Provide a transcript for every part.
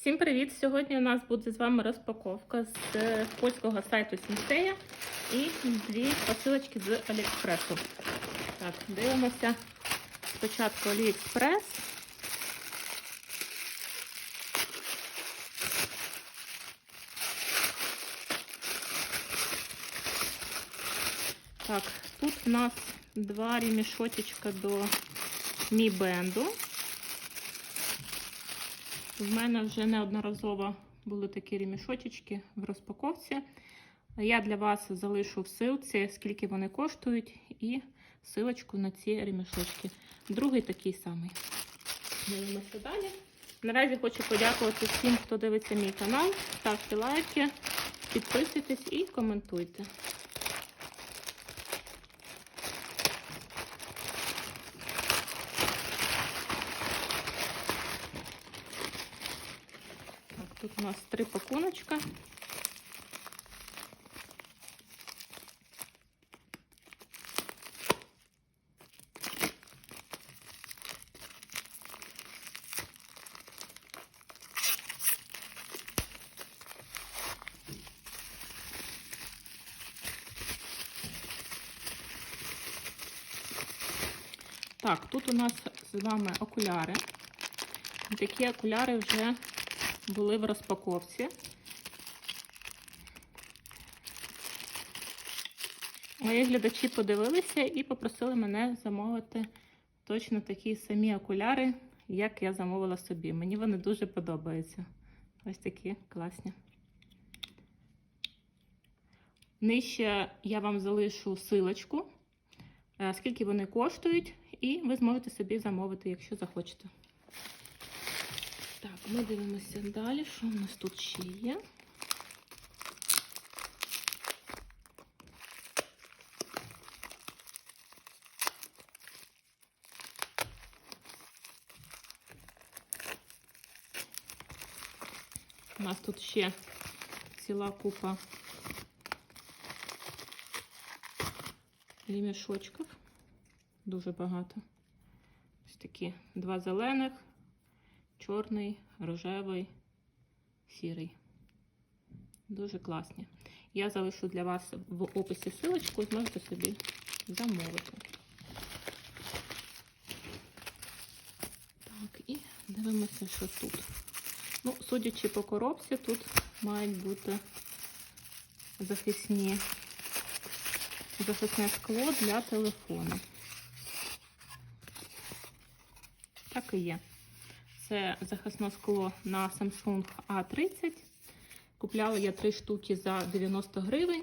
Всім привіт! Сьогодні у нас буде з вами розпаковка з е, польського сайту Сінсея і дві посилочки з Аліекспресу. Так, дивимося спочатку Аліекспрес. Так, тут у нас два ремішотечка до Band. В мене вже неодноразово були такі ремішочечки в розпаковці. Я для вас залишу в ссылці, скільки вони коштують, і ссылочку на ці ремішочки. Другий такий самий. Дивимося далі. Наразі хочу подякувати всім, хто дивиться мій канал. Ставте лайки, підписуйтесь і коментуйте. Тут у нас три пакуночка. Так, тут у нас з вами окуляри. Такі окуляри вже були в розпаковці. Мої глядачі подивилися і попросили мене замовити точно такі самі окуляри, як я замовила собі. Мені вони дуже подобаються. Ось такі класні. Нижче я вам залишу силочку, е, скільки вони коштують, і ви зможете собі замовити, якщо захочете. Ми дивимося далі, що в нас тут ще є. У нас тут ще ціла купа лімішочків. Дуже багато. Ось такі два зелених чорний, рожевий, сірий. Дуже класні. Я залишу для вас в описі силочку, зможете собі замовити. Так, і дивимося, що тут. Ну, судячи по коробці, тут мають бути захисні, захисне скло для телефону. Так і є. Це захисне скло на Samsung A30. Купляла я 3 штуки за 90 гривень.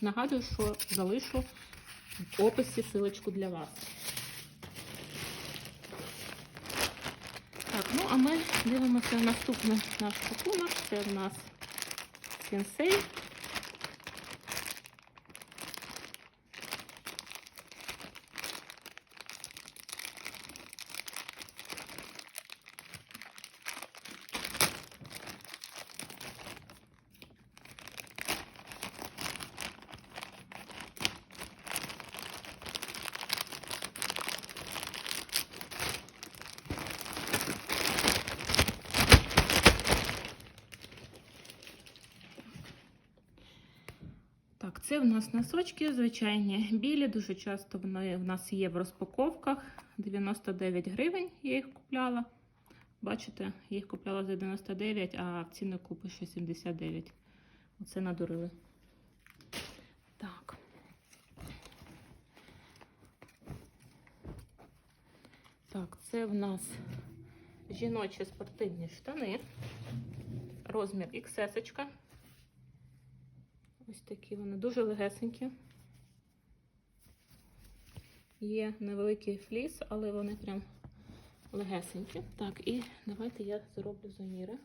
Нагадую, що залишу в описі силочку для вас. Так, ну а ми дивимося наступний наш пакунок. Це в нас Sensei. Так, це в нас носочки, звичайні білі. Дуже часто вони в нас є в розпаковках. 99 гривень я їх купляла. Бачите, я їх купляла за 99, а в ціну купи ще 79. Оце надурили. Так. Так, це в нас жіночі спортивні штани. Розмір XS. -очка. Ось такі вони дуже легесенькі. Є невеликий фліс, але вони прям легесенькі. Так, і давайте я зроблю заміри.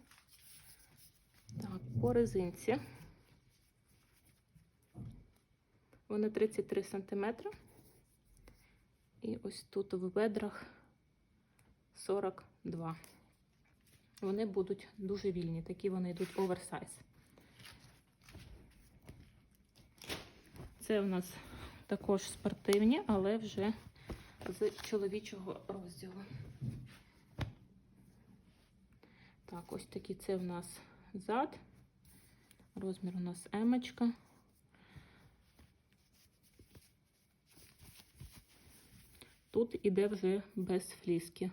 Так, по резинці. Вони 33 см. І ось тут в бедрах 42. Вони будуть дуже вільні, такі вони йдуть оверсайз. Це у нас також спортивні, але вже з чоловічого розділу. Так, ось такий це в нас зад. Розмір у нас емочка. Тут іде вже без фліски.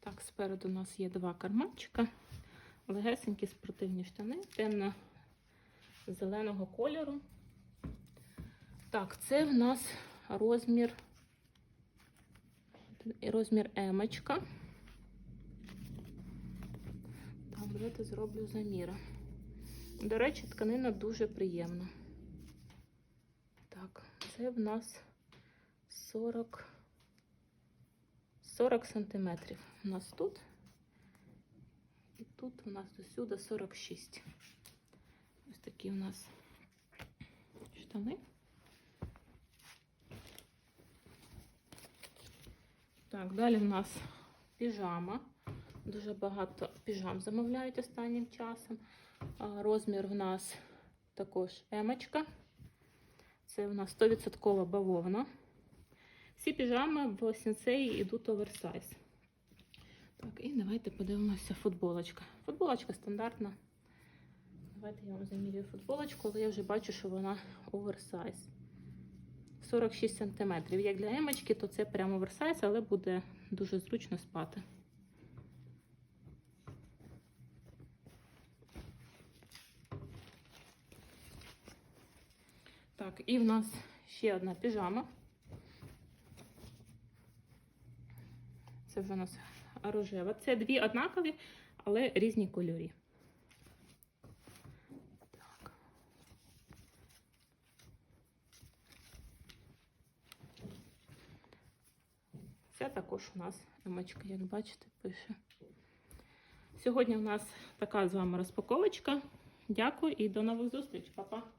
Так, спереду у нас є два карманчика, легесенькі спортивні штани, темно-зеленого кольору. Так, це в нас розмір, розмір емочка. Так, давайте зроблю заміри. До речі, тканина дуже приємна. Так, це в нас 40, 40 сантиметрів. У нас тут. І тут у нас досюди 46. Ось такі у нас штани. Так, далі в нас піжама. Дуже багато піжам замовляють останнім часом. Розмір в нас також емочка. Це в нас 100% бавовна. Всі піжами в сенсеї йдуть оверсайз. Давайте подивимося футболочка. Футболочка стандартна. Давайте я вам замірюю футболочку, але я вже бачу, що вона оверсайз. 46 см. Як для емочки, то це прямо оверсайз, але буде дуже зручно спати. Так, і в нас ще одна піжама. Це вже у нас рожева. Це дві однакові, але різні кольорі. Так. Це також у нас емочка, як бачите, пише. Сьогодні у нас така з вами розпаковочка. Дякую і до нових зустріч, Па-па!